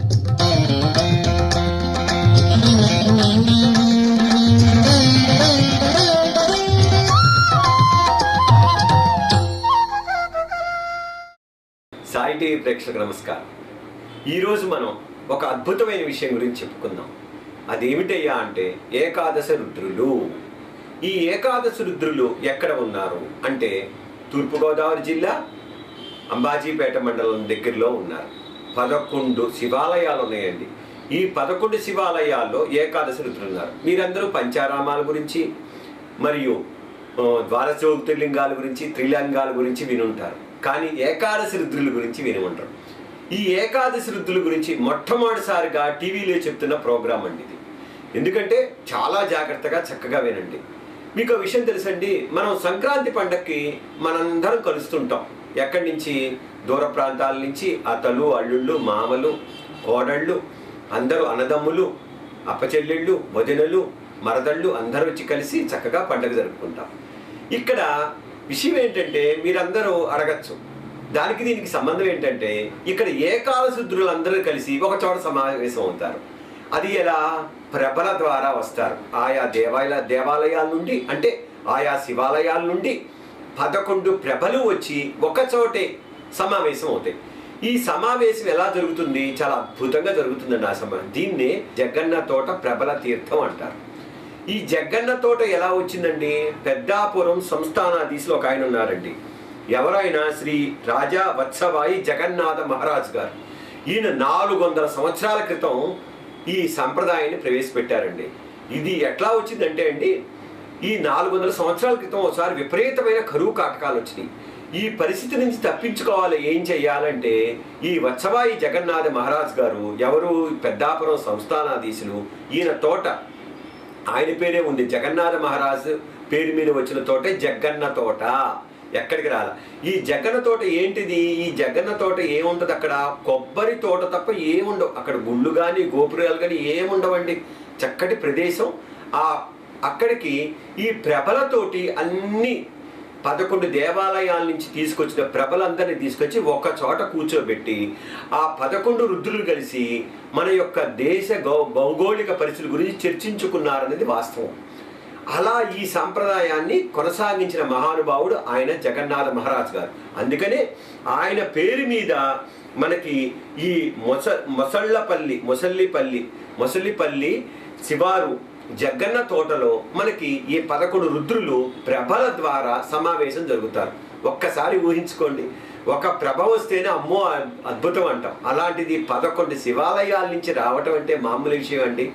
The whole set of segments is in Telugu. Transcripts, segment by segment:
సాయి టీవీ ప్రేక్షకులకు నమస్కారం. ఈరోజు మనం ఒక అద్భుతమైన విషయం గురించి చెప్పుకుందాం. అదేమిటయ్యా అంటే ఏకాదశ రుద్రులు. ఈ ఏకాదశ రుద్రులు ఎక్కడ ఉన్నారు అంటే తూర్పుగోదావరి జిల్లా అంబాజీపేట మండలం దగ్గరలో ఉన్నారు. పదకొండు శివాలయాలు ఉన్నాయండి. ఈ పదకొండు శివాలయాల్లో ఏకాదశి రుద్రున్నారు మీరందరూ పంచారామాల గురించి మరియు ద్వారజ్యోతిర్లింగాల గురించి త్రిలింగాల గురించి వినుంటారు. కానీ ఏకాదశి రుద్రుల గురించి విని ఉంటారు ఈ ఏకాదశి రుద్రుల గురించి మొట్టమొదటిసారిగా టీవీలో చెప్తున్న ప్రోగ్రాం అండి ఇది. ఎందుకంటే చాలా జాగ్రత్తగా చక్కగా వినండి. మీకు విషయం తెలుసండి మనం సంక్రాంతి పండక్కి మనందరం కలుస్తుంటాం. ఎక్కడి నుంచి? దూర ప్రాంతాల నుంచి అతలు అల్లుళ్ళు మామలు కోడళ్ళు అందరూ అన్నదమ్ములు అప్పచెల్లెళ్ళు వదినలు మరదళ్ళు అందరూ వచ్చి కలిసి చక్కగా పండుగ జరుపుకుంటాం. ఇక్కడ విషయం ఏంటంటే మీరందరూ అడగచ్చు. దానికి దీనికి సంబంధం ఏంటంటే ఇక్కడ ఏకాదశుద్రులు అందరూ కలిసి ఒక చోట సమావేశం అవుతారు. అది ఎలా? ప్రభల ద్వారా వస్తారు. ఆయా దేవాలయ దేవాలయాల నుండి అంటే ఆయా శివాలయాల నుండి పదకొండు ప్రభలు వచ్చి ఒక చోటే సమావేశం అవుతాయి ఈ సమావేశం ఎలా జరుగుతుంది? చాలా అద్భుతంగా జరుగుతుందండి ఆ సమయం దీన్నే జగన్న తోట ప్రభల తీర్థం అంటారు. ఈ జగ్గన్న తోట ఎలా వచ్చిందండి? పెద్దాపురం సంస్థానాధీశులు ఒక ఆయన ఉన్నారండి. ఎవరైనా శ్రీ రాజా వత్సవాయి జగన్నాథ మహారాజ్ గారు. ఈయన నాలుగు వందల సంవత్సరాల క్రితం ఈ సంప్రదాయాన్ని ప్రవేశపెట్టారండి. ఇది ఎట్లా వచ్చిందంటే అండి ఈ నాలుగు వందల సంవత్సరాల క్రితం ఒకసారి విపరీతమైన కరువు కాటకాలు వచ్చినాయి. ఈ పరిస్థితి నుంచి తప్పించుకోవాలి ఏం చెయ్యాలంటే ఈ వత్సవాయి జగన్నాథ మహారాజ్ గారు ఎవరు? పెద్దాపురం సంస్థానాధీశులు. ఈయన తోట. ఆయన పేరే ఉంది జగన్నాథ మహారాజు. పేరు మీద వచ్చిన తోటే జగ్గన్న తోట. ఎక్కడికి రాల? ఈ జగన్న తోట ఏంటిది? ఈ జగన్న తోట ఏముంటుంది అక్కడ? కొబ్బరి తోట తప్ప ఏముండవు. అక్కడ గుళ్ళు కానీ గోపురాలు కానీ ఏముండవండి. చక్కటి ప్రదేశం. ఆ అక్కడికి ఈ ప్రభలతోటి అన్ని పదకొండు దేవాలయాల నుంచి తీసుకొచ్చిన ప్రభలందరినీ తీసుకొచ్చి ఒక చోట కూర్చోబెట్టి ఆ పదకొండు రుద్రులు కలిసి మన యొక్క దేశ గౌ భౌగోళిక పరిస్థితుల గురించి చర్చించుకున్నారనేది వాస్తవం. అలా ఈ సాంప్రదాయాన్ని కొనసాగించిన మహానుభావుడు ఆయన జగన్నాథ మహారాజ్ గారు. అందుకనే ఆయన పేరు మీద మనకి ఈ మొస మొసళ్ళపల్లి మొసల్లిపల్లి మొసలిపల్లి శివారు జగ్గన్న తోటలో మనకి ఈ పదకొండు రుద్రులు ప్రభల ద్వారా సమావేశం జరుగుతారు. ఒక్కసారి ఊహించుకోండి. ఒక ప్రభ వస్తేనే అమ్మో అద్భుతం అంటాం. అలాంటిది పదకొండు శివాలయాల నుంచి రావటం అంటే మామూలు విషయం అండి.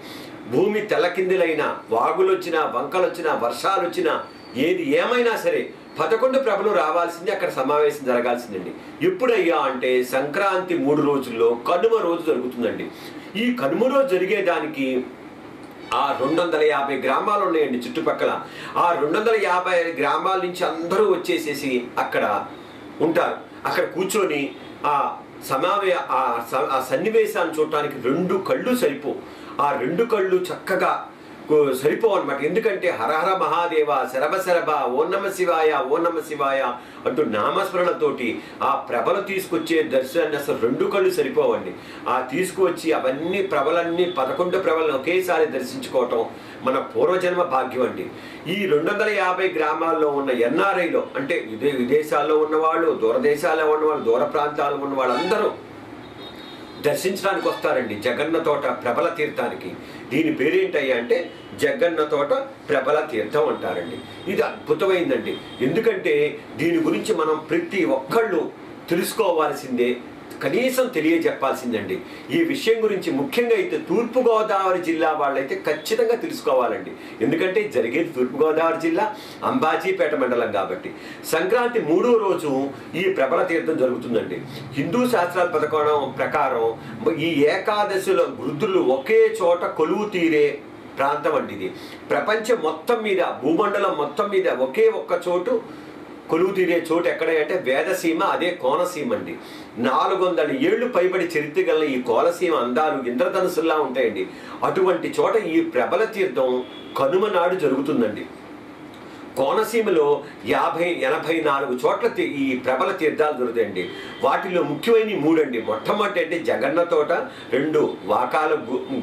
భూమి తెల్లకిందులైన వాగులొచ్చినా వంకలొచ్చినా వర్షాలు వచ్చినా ఏది ఏమైనా సరే పదకొండు ప్రభలు రావాల్సింది అక్కడ సమావేశం జరగాల్సిందండి. ఎప్పుడయ్యా అంటే సంక్రాంతి మూడు రోజుల్లో కనుమ రోజు జరుగుతుందండి. ఈ కనుమ రోజు జరిగేదానికి ఆ రెండు వందల యాభై గ్రామాలు ఉన్నాయండి చుట్టుపక్కల. ఆ రెండు వందల యాభై గ్రామాల నుంచి అందరూ వచ్చేసేసి అక్కడ ఉంటారు. అక్కడ కూర్చొని ఆ సమావే ఆ స- ఆ సన్నివేశాన్ని చూడటానికి రెండు కళ్ళు సరిపో ఆ రెండు కళ్ళు చక్కగా సరిపోవన్నమాట అనమాట ఎందుకంటే హరహర మహాదేవ శరభ శరభ ఓ నమ శివాయ ఓ నమ శివాయ అంటూ నామస్మరణతోటి ఆ ప్రభలు తీసుకొచ్చే దర్శనాన్ని అసలు రెండు కళ్ళు సరిపోవండి. ఆ తీసుకువచ్చి అవన్నీ ప్రభలన్నీ పదకొండు ప్రభలను ఒకేసారి దర్శించుకోవటం మన పూర్వజన్మ భాగ్యం అండి. ఈ రెండు వందల యాభై గ్రామాల్లో ఉన్న ఎన్ఆర్ఐలో అంటే విదే విదేశాల్లో ఉన్నవాళ్ళు దూరదేశాల్లో ఉన్నవాళ్ళు దూర ప్రాంతాల్లో ఉన్న వాళ్ళందరూ దర్శించడానికి వస్తారండి. జగన్న తోట ప్రబల తీర్థానికి. దీని పేరేంటయ్యా అంటే జగన్న తోట ప్రబల తీర్థం అంటారండి. ఇది అద్భుతమైందండి. ఎందుకంటే దీని గురించి మనం ప్రతి ఒక్కళ్ళు తెలుసుకోవాల్సిందే కనీసం తెలియజెప్పాల్సిందండి. ఈ విషయం గురించి ముఖ్యంగా అయితే తూర్పుగోదావరి జిల్లా వాళ్ళైతే ఖచ్చితంగా తెలుసుకోవాలండి. ఎందుకంటే జరిగేది తూర్పుగోదావరి జిల్లా అంబాజీపేట మండలం కాబట్టి. సంక్రాంతి మూడో రోజు ఈ ప్రబల తీర్థం జరుగుతుందండి. హిందూ శాస్త్రాల పథకం ప్రకారం ఈ ఏకాదశిలో వృద్ధులు ఒకే చోట కొలువు తీరే ప్రాంతం అండి ఇది. ప్రపంచం మొత్తం మీద భూమండలం మొత్తం మీద ఒకే ఒక్క చోటు కొలువు తీరే చోటు ఎక్కడ అంటే వేదసీమ అదే కోనసీమ అండి నాలుగు వందల ఏళ్ళు పైబడి చరిత్ర గల ఈ కోనసీమ అందాలు ఇంద్రధనుసుల్లా ఉంటాయండి. అటువంటి చోట ఈ ప్రబల తీర్థం కనుమ నాడు జరుగుతుందండి. కోనసీమలో యాభై ఎనభై నాలుగు చోట్ల ఈ ప్రబల తీర్థాలు దొరుకుతాయండి. వాటిలో ముఖ్యమైన మూడండి. మొట్టమొదటి అంటే జగన్న తోట రెండు వాకాల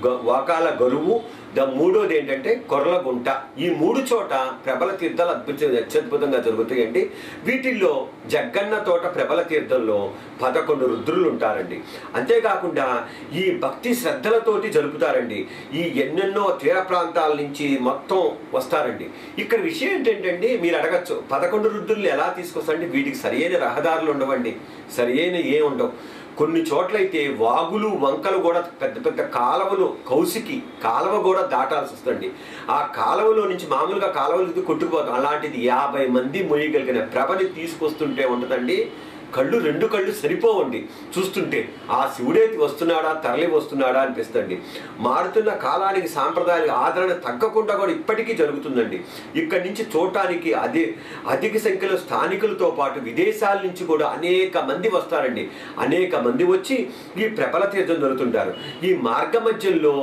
గు- వాకాల గరువు ద మూడోది ఏంటంటే కొర్లగుంట ఈ మూడు చోట ప్రబల తీర్థాలు అద్భుత అత్యద్భుతంగా జరుగుతాయండి. వీటిల్లో జగ్గన్న తోట ప్రబల తీర్థంలో పదకొండు రుద్రులు ఉంటారండి అంతేకాకుండా ఈ భక్తి శ్రద్ధలతోటి జరుపుతారండి. ఈ ఎన్నెన్నో తీర ప్రాంతాల నుంచి మొత్తం వస్తారండి. ఇక్కడ విషయం ఏంటంటే మీరు అడగచ్చు పదకొండు రుద్రులు ఎలా తీసుకొస్తారండి వీటికి సరియైన రహదారులు ఉండవండి. సరియైన ఏ ఉండవు. కొన్ని చోట్లయితే వాగులు వంకలు కూడా పెద్ద పెద్ద కాలువలు కౌసికి కాలువ కూడా దాటాల్సి వస్తుంది ఆ కాలువలో నుంచి మామూలుగా కాలువలు కొట్టుకుపోతాం. అలాంటిది యాభై మంది మొయ్యగలిగిన ప్రభని తీసుకొస్తుంటే ఉంటుందండి. కళ్ళు రెండు కళ్ళు సరిపోవండి. చూస్తుంటే ఆ శివుడే వస్తున్నాడా తరలి వస్తున్నాడా అనిపిస్తుంది మారుతున్న కాలానికి సాంప్రదాయాలకు ఆదరణ తగ్గకుండా కూడా ఇప్పటికీ జరుగుతుందండి. ఇక్కడి నుంచి చూడటానికి అదే అధిక సంఖ్యలో స్థానికులతో పాటు విదేశాల నుంచి కూడా అనేక మంది వస్తారండి. అనేక మంది వచ్చి ఈ ప్రబల తీర్థం జరుగుతుంటారు ఈ మార్గ మధ్యలో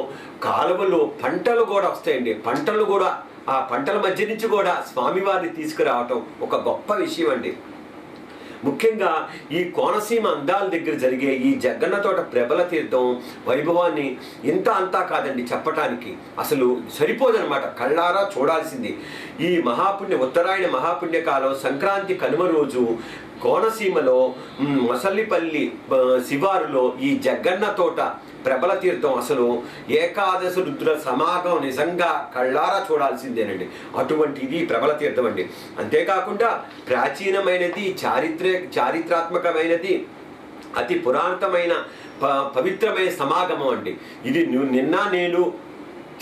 కాలువలో పంటలు కూడా వస్తాయండి. పంటలు కూడా ఆ పంటల మధ్య నుంచి కూడా స్వామివారిని తీసుకురావటం ఒక గొప్ప విషయం అండి ముఖ్యంగా ఈ కోనసీమ అందాల దగ్గర జరిగే ఈ జగన్నతోట ప్రబల తీర్థం వైభవాన్ని ఇంత అంతా కాదండి చెప్పటానికి. అసలు సరిపోదనమాట కళ్ళారా చూడాల్సింది. ఈ మహాపుణ్య ఉత్తరాయణ మహాపుణ్య కాలం సంక్రాంతి కనుమ రోజు కోనసీమలో మొసల్లిపల్లి శివారులో ఈ జగ్గన్న తోట ప్రబల తీర్థం అసలు ఏకాదశి రుద్ర సమాగం నిజంగా కళ్ళారా చూడాల్సిందేనండి. అటువంటిది ప్రబల తీర్థం అండి. అంతేకాకుండా ప్రాచీనమైనది చారిత్ర చారిత్రాత్మకమైనది అతి పురాతనమైన ప పవిత్రమైన సమాగమం అండి. ఇది నిన్న నేను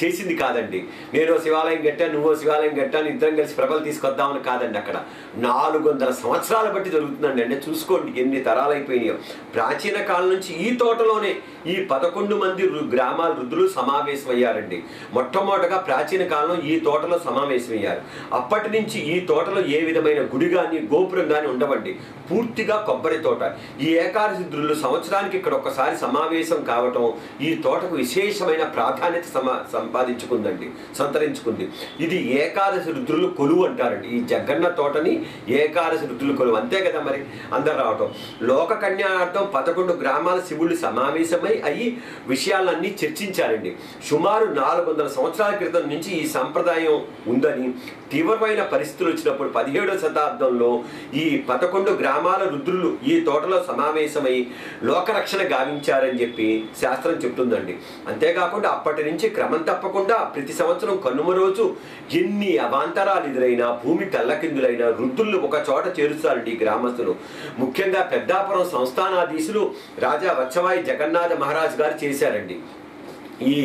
చేసింది కాదండి. నేను శివాలయం కట్టాను నువ్వు శివాలయం కట్టాను ఇద్దరం కలిసి ప్రభలు తీసుకొద్దామని కాదండి అక్కడ. నాలుగు వందల సంవత్సరాల బట్టి జరుగుతుందండి. అంటే చూసుకోండి ఎన్ని తరాలు అయిపోయినాయో ప్రాచీన కాలం నుంచి ఈ తోటలోనే ఈ పదకొండు మంది గ్రామాల రుద్రులు సమావేశమయ్యారండి. మొట్టమొదటగా ప్రాచీన కాలంలో ఈ తోటలో సమావేశమయ్యారు. అప్పటి నుంచి ఈ తోటలో ఏ విధమైన గుడి కానీ గోపురం కానీ ఉండవండి. పూర్తిగా కొబ్బరి తోట. ఈ ఏకాదశి సంవత్సరానికి ఇక్కడ ఒక్కసారి సమావేశం కావటం ఈ తోటకు విశేషమైన ప్రాధాన్యత సమా సంపాదించుకుందండి సంతరించుకుంది. ఇది ఏకాదశి రుద్రులు కొలువు అంటారండి. ఈ జగన్న తోటని ఏకాదశి రుద్రులు కొలువు. అంతే కదా మరి? అందరు రావటం. లోక కన్యార్థం పదకొండు గ్రామాల శివుళ్ళు సమావేశమై అయి విషయాలన్నీ చర్చించారండి. సుమారు నాలుగు వందల సంవత్సరాల క్రితం నుంచి ఈ సంప్రదాయం ఉందని తీవ్రమైన పరిస్థితులు వచ్చినప్పుడు పదిహేడవ శతాబ్దంలో ఈ పదకొండు గ్రామాల రుద్రులు ఈ తోటలో సమావేశమై లోకరక్షణ గావించారని చెప్పి శాస్త్రం చెప్తుందండి. అంతేకాకుండా అప్పటి నుంచి క్రమంత తప్పకుండా ప్రతి సంవత్సరం కనుమ రోజు ఎన్ని అవాంతరాలు ఎదురైనా భూమి తల్లకిందులైనా వృద్ధులు ఒక చోట చేరుస్తారండి ఈ గ్రామస్తులు. ముఖ్యంగా పెద్దాపురం సంస్థానాధీశులు రాజా వచ్చవాయి జగన్నాథ మహారాజ్ గారు చేశారండి. ఈ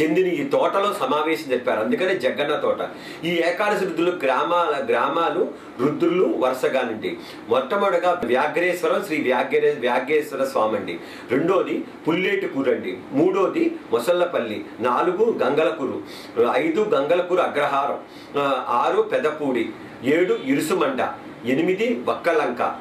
చెందిన ఈ తోటలో సమావేశం చెప్పారు అందుకనే జగన్న తోట. ఈ ఏకాదశి రుద్రులు గ్రామాల గ్రామాలు రుద్రులు వరుసగానండి మొట్టమొదటిగా వ్యాఘ్రేశ్వరం శ్రీ వ్యాఘ్రే వ్యాఘ్రేశ్వర స్వామి అండి రెండోది పుల్లేటికూరు అండి మూడోది మొసల్లపల్లి నాలుగు గంగలకూరు. ఐదు గంగలకూరు అగ్రహారం. ఆరు పెదపూడి. ఏడు ఇరుసుమండ. ఎనిమిది వక్కలంక.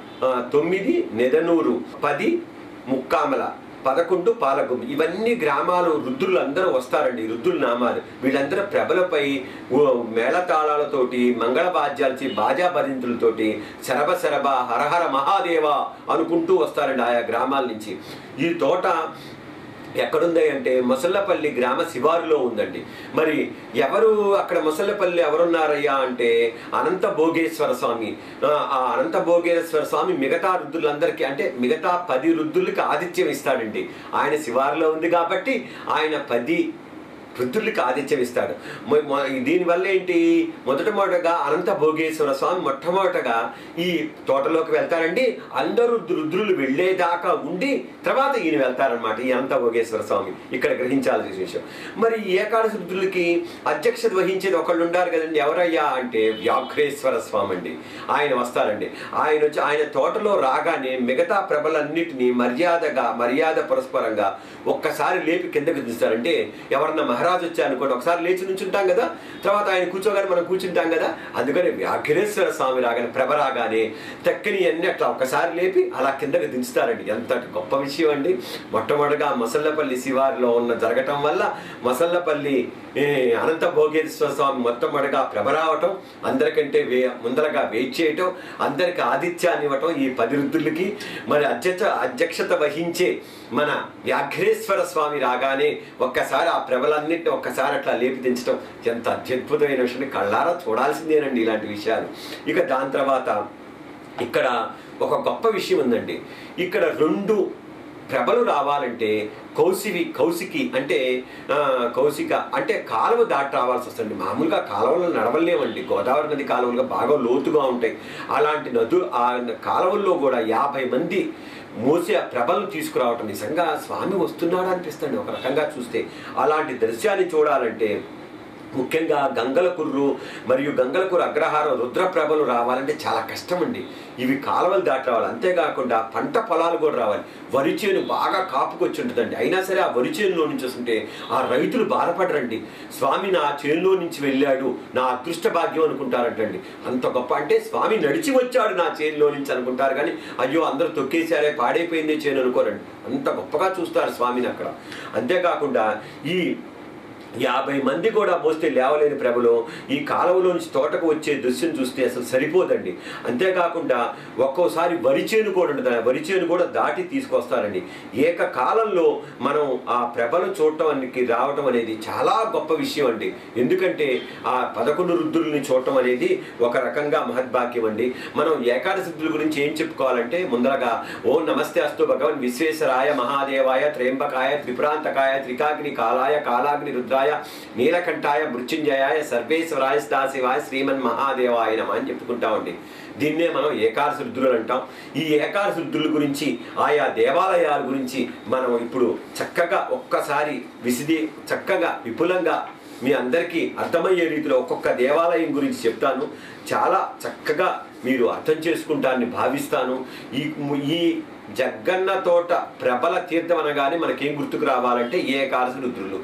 తొమ్మిది నెదనూరు. పది ముక్కామల. పదకొండు పాలకొండు ఇవన్నీ గ్రామాలు వృద్ధులు అందరూ వస్తారండి రుద్రుల నామాలు. వీళ్ళందరూ ప్రభలపై మేళతాళాలతోటి మంగళ బాధ్యాలచి బాజా భరింతులతోటి శరభ శరభ హరహర మహాదేవ అనుకుంటూ వస్తారండి ఆయా గ్రామాల నుంచి. ఈ తోట ఎక్కడుంది అంటే ముసల్లపల్లి గ్రామ శివారులో ఉందండి. మరి ఎవరు అక్కడ ముసల్లపల్లి ఎవరున్నారయ్యా అంటే అనంత భోగేశ్వర స్వామి. ఆ, అనంత భోగేశ్వర స్వామి మిగతా రుద్రులందరికీ అంటే మిగతా పది రుద్రులకి ఆతిథ్యం ఇస్తాడండి. ఆయన శివారులో ఉంది కాబట్టి ఆయన పది వృద్ధులకి ఆతిథ్యం ఇస్తాడు దీనివల్ల ఏంటి? మొదట మొదటగా అనంత భోగేశ్వర స్వామి మొట్టమొదటగా ఈ తోటలోకి వెళ్తారండి. అందరూ రుద్రులు వెళ్ళేదాకా ఉండి తర్వాత ఈయన వెళ్తారనమాట ఈ అనంత భోగేశ్వర స్వామి ఇక్కడ గ్రహించాల్సిన విషయం మరి ఏకాదశి రుద్రులకి అధ్యక్షత వహించేది ఒకళ్ళు ఉండారు కదండి. ఎవరయ్యా అంటే వ్యాఘ్రేశ్వర స్వామి అండి ఆయన వస్తారండి. ఆయన వచ్చి ఆయన తోటలో రాగానే మిగతా ప్రభలన్నిటినీ మర్యాదగా మర్యాద పరస్పరంగా ఒక్కసారి లేపి కిందకు దిస్తారంటే ఎవరన్నా మహారాజు మహారాజు వచ్చారు అనుకోండి. ఒకసారి లేచి నుంచుంటాం కదా తర్వాత ఆయన కూర్చోగానే మనం కూర్చుంటాం కదా. అందుకని వ్యాఘ్రేశ్వర స్వామి రాగానే ప్రభ రాగానే తెక్కని అన్ని అట్లా ఒకసారి లేపి అలా కిందకి దించుతారండి. ఎంత గొప్ప విషయం అండి. మొట్టమొదటిగా మసల్లపల్లి శివారిలో ఉన్న జరగటం వల్ల మసల్లపల్లి అనంత భోగేశ్వర స్వామి మొట్టమొదటిగా ప్రభ రావటం అందరికంటే వే ముందరగా వెయిట్ చేయటం అందరికి ఆతిథ్యాన్ని ఇవ్వటం ఈ పది రుద్రులకి. మరి అధ్యక్ష అధ్యక్షత వహించే మన వ్యాఘ్రేశ్వర స్వామి రాగానే ఒక్కసారి ఆ ప్రభలన్నింటి ఒక్కసారి అట్లా లేపి దించడం ఎంత అత్యద్భుతమైన విషయం కళ్ళారా చూడాల్సిందేనండి ఇలాంటి విషయాలు. ఇక దాని తర్వాత ఇక్కడ ఒక గొప్ప విషయం ఉందండి. ఇక్కడ రెండు ప్రభలు రావాలంటే కౌశివి కౌశికి అంటే కౌశిక అంటే కాలువ దాటి రావాల్సి వస్తుంది. మామూలుగా కాలువలు నడవలేమండి గోదావరి నది కాలువలుగా బాగా లోతుగా ఉంటాయి. అలాంటి నదు ఆ కాలువల్లో కూడా యాభై మంది మోసే ఆ ప్రభలను తీసుకురావటం నిజంగా స్వామి వస్తున్నాడు అనిపిస్తుంది. ఒక రకంగా చూస్తే అలాంటి దృశ్యాన్ని చూడాలంటే ముఖ్యంగా గంగలకుర్రు మరియు గంగలకుర్రు అగ్రహారం రుద్రప్రభలు రావాలంటే చాలా కష్టం అండి ఇవి కాలువలు దాటి రావాలి అంతేకాకుండా పంట పొలాలు కూడా రావాలి. వరి చేను బాగా కాపుకొచ్చి ఉంటుందండి అయినా సరే ఆ వరి చేనులో నుంచి వస్తుంటే ఆ రైతులు బాధపడరండి. స్వామి నా చేనులో నుంచి వెళ్ళాడు. నా అదృష్ట భాగ్యం అనుకుంటారంటండి. అంత గొప్ప అంటే స్వామి నడిచి వచ్చాడు నా చేనులో నుంచి అనుకుంటారు. కానీ అయ్యో అందరూ తొక్కేశారే పాడైపోయింది చేను అనుకోరండి. అంత గొప్పగా చూస్తారు స్వామిని అక్కడ. అంతేకాకుండా ఈ యాభై మంది కూడా మోస్తే లేవలేని ప్రభలో ఈ కాలువలోంచి తోటకు వచ్చే దృశ్యం చూస్తే అసలు సరిపోదండి. అంతేకాకుండా ఒక్కోసారి వరి చేను కూడా ఉంటుంది ఆ వరి చేను కూడా దాటి తీసుకొస్తారండి. ఏకకాలంలో మనం ఆ ప్రభను చూడటానికి రావటం అనేది చాలా గొప్ప విషయం అండి. ఎందుకంటే ఆ పదకొండు రుద్రుల్ని చూడటం అనేది ఒక రకంగా మహద్భాగ్యం అండి. మనం ఏకాదశి రుద్రుల గురించి ఏం చెప్పుకోవాలంటే ముందరగా ఓ నమస్తే అస్తు భగవన్ విశ్వేశ్వరాయ మహాదేవాయ త్రేంబకాయ త్రిప్రాంతకాయ త్రికాగ్ని కాలాయ కాలాగ్ని రుద్రాయ నీలకంఠాయ మృత్యుంజయాయ సర్వేశ్వరాయ సదాశివాయ శ్రీమన్ మహాదేవాయ నమ అని చెప్పుకుంటామండి దీన్నే మనం ఏకాశ రుద్రులు అంటాం. ఈ ఏకాదశి రుద్రుల గురించి ఆయా దేవాలయాల గురించి మనం ఇప్పుడు చక్కగా ఒక్కసారి విసిది చక్కగా విపులంగా మీ అందరికీ అర్థమయ్యే రీతిలో ఒక్కొక్క దేవాలయం గురించి చెప్తాను. చాలా చక్కగా మీరు అర్థం చేసుకుంటారని భావిస్తాను. ఈ ఈ జగ్గన్న తోట ప్రబల తీర్థం అనగానే మనకేం గుర్తుకు రావాలంటే ఏ ఏకాదశి రుద్రులు